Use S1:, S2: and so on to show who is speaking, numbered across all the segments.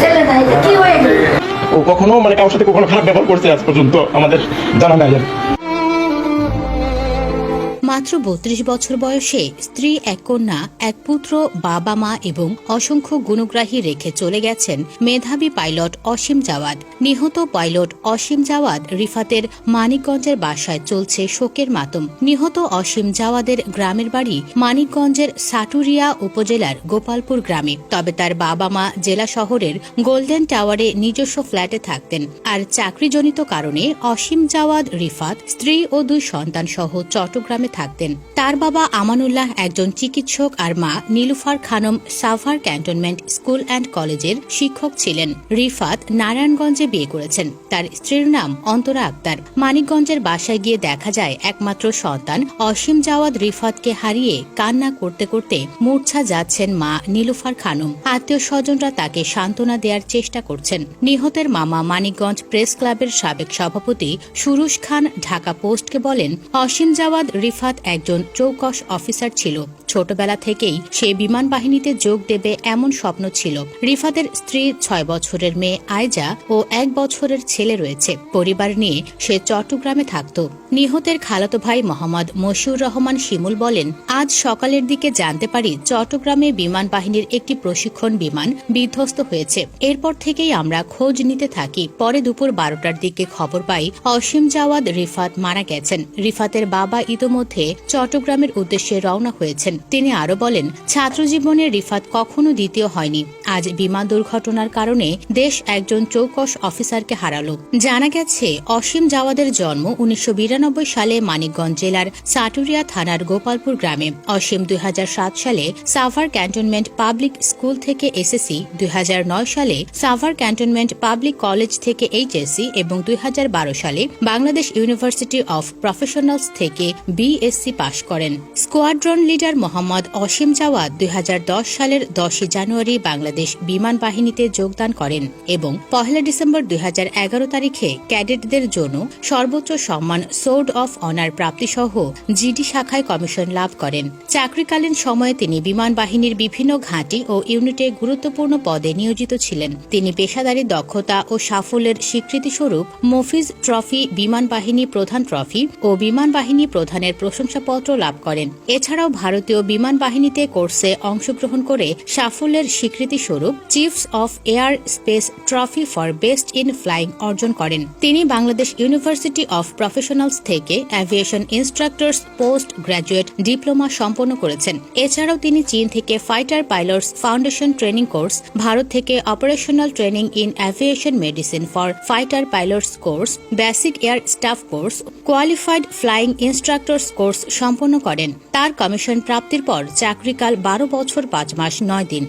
S1: ছেলে নাই কি হয়ে গেল
S2: ও কখনো মানে কারোর সাথে কখনো খারাপ ব্যবহার করছে আজ পর্যন্ত আমাদের জানা নাই আর।
S3: মাত্র বত্রিশ বছর বয়সে স্ত্রী, এক কন্যা, এক পুত্র, বাবা মা এবং অসংখ্য গুণগ্রাহী রেখে চলে গেছেন মেধাবী পাইলট অসীম জাওয়াদ নিহত পাইলট অসীম জাওয়াদ রিফাতের মানিকগঞ্জের বাসায় চলছে শোকের মাতম। নিহত অসীম জাওয়াদের গ্রামের বাড়ি মানিকগঞ্জের সাটুরিয়া উপজেলার গোপালপুর গ্রামে। তবে তার বাবা মা জেলা শহরের গোল্ডেন টাওয়ারে নিজস্ব ফ্ল্যাটে থাকতেন। আর চাকরিজনিত কারণে অসীম জাওয়াদ রিফাত, স্ত্রী ও দুই সন্তান সহ চট্টগ্রামে থাকতেন। তার বাবা আমানুল্লাহ একজন চিকিৎসক আর মা Nilufar Khanam Savar cantonment school and কলেজের শিক্ষক ছিলেন। রিফাত নারায়ণগঞ্জে বিয়ে করেছেন। তার স্ত্রীর নাম অন্তরা আক্তার। মানিকগঞ্জের বাসায় গিয়ে দেখা যায়, একমাত্র সন্তান অসীম জাওয়াদ রিফাতকে হারিয়ে কান্না করতে করতে মূর্ছা যাচ্ছেন মা নীলুফার খানম। আত্মীয় স্বজনরা তাকে সান্ত্বনা দেওয়ার চেষ্টা করছেন। নিহতের মামা মানিকগঞ্জ প্রেস ক্লাবের সাবেক সভাপতি সুরুশ খান ঢাকা পোস্টকে বলেন, অসীম জাওয়াদ, রিফাত একজন চৌকস অফিসার ছিল। ছোটবেলা থেকেই সে বিমান বাহিনীতে যোগ দেবে এমন স্বপ্ন ছিল। রিফাতের স্ত্রী ছয় বছরের মেয়ে আয়জা ও এক বছরের ছেলে রয়েছে। পরিবার নিয়ে সে চট্টগ্রামে থাকত। নিহতের খালাতো ভাই মোহাম্মদ মশিউর রহমান শিমুল বলেন, আজ সকালের দিকে জানতে পারি চট্টগ্রামে বিমান বাহিনীর একটি প্রশিক্ষণ বিমান বিধ্বস্ত হয়েছে। এরপর থেকেই আমরা খোঁজ নিতে থাকি। পরে দুপুর বারোটার দিকে খবর পাই, অসীম জাওয়াদ রিফাত মারা গেছেন। রিফাতের বাবা ইতোমধ্যে চট্টগ্রামের উদ্দেশ্যে রওনা হয়েছেন। তিনি আরও বলেন, ছাত্রজীবনে রিফাত কখনো দ্বিতীয় হয়নি। আজ বিমান দুর্ঘটনার কারণে দেশ একজন চৌকস অফিসারকে হারালো। জানা গেছে, অসীম জাওয়াদের জন্ম উনিশশো বিরানব্বই সালে মানিকগঞ্জ জেলার সাটুরিয়া থানার গোপালপুর গ্রামে। অসীম দুই হাজার সাত সালে সাভার ক্যান্টনমেন্ট পাবলিক স্কুল থেকে এসএসসি, দুই হাজার নয় সালে সাভার ক্যান্টনমেন্ট পাবলিক কলেজ থেকে এইচএসসি এবং দুই হাজার বারো সালে বাংলাদেশ ইউনিভার্সিটি অফ প্রফেশনালস থেকে বিএসসি পাশ করেন। স্কোয়াড্রন লিডার মোহাম্মদ অসীম জাওয়াদ দুই হাজার দশ সালের দশই জানুয়ারি বাংলাদেশ বিমান বাহিনীতে যোগদান করেন এবং পহেলা ডিসেম্বর দুই তারিখে ক্যাডেটদের জন্য সর্বোচ্চ সম্মান সোর্ড অফ অনার প্রাপ্তিসহ জিডি শাখায় কমিশন লাভ করেন। চাকরিকালীন সময়ে তিনি বিমান বাহিনীর বিভিন্ন ঘাঁটি ও ইউনিটে গুরুত্বপূর্ণ পদে নিয়োজিত ছিলেন। তিনি পেশাদারী দক্ষতা ও সাফল্যের স্বীকৃতিস্বরূপ মফিজ ট্রফি, বিমান বাহিনী প্রধান ট্রফি ও বিমান বাহিনী প্রধানের প্রশংসাপত্র লাভ করেন। এছাড়াও ভারতীয় বিমান বাহিনীতে কোর্সে অংশগ্রহণ করে সাফল্যের স্বীকৃতিস্বরূপ chiefs of air space trophy for best in flying অর্জন করেন। তিনি বাংলাদেশ ইউনিভার্সিটি অফ প্রফেশনালস থেকে aviation instructors post graduate diploma সম্পন্ন করেছেন। এছাড়াও তিনি চীন থেকে fighter pilots foundation training course, Bharat থেকে operational training in aviation medicine for fighter pilots course, basic air staff course, qualified flying instructors course সম্পন্ন করেন। তার কমিশন প্রাপ্তির পর চাকরিকাল বারো বছর পাঁচ মাস নয় দিন।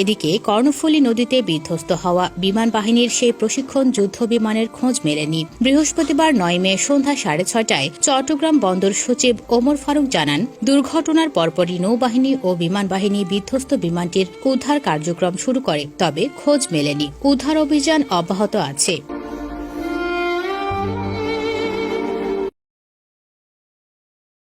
S3: এদিকে কর্ণফুলী নদীতে বিধ্বস্ত হওয়া বিমান বাহিনীর সেই প্রশিক্ষণ যুদ্ধ বিমানের খোঁজ মেলেনি। বৃহস্পতিবার নয় মে সন্ধ্যা সাড়ে ছয়টায় চট্টগ্রাম বন্দর সচিব ওমর ফারুক জানান, দুর্ঘটনার পরপরই নৌবাহিনী ও বিমান বাহিনী বিধ্বস্ত বিমানটির উদ্ধার কার্যক্রম শুরু করে, তবে খোঁজ মেলেনি। উদ্ধার অভিযান অব্যাহত আছে।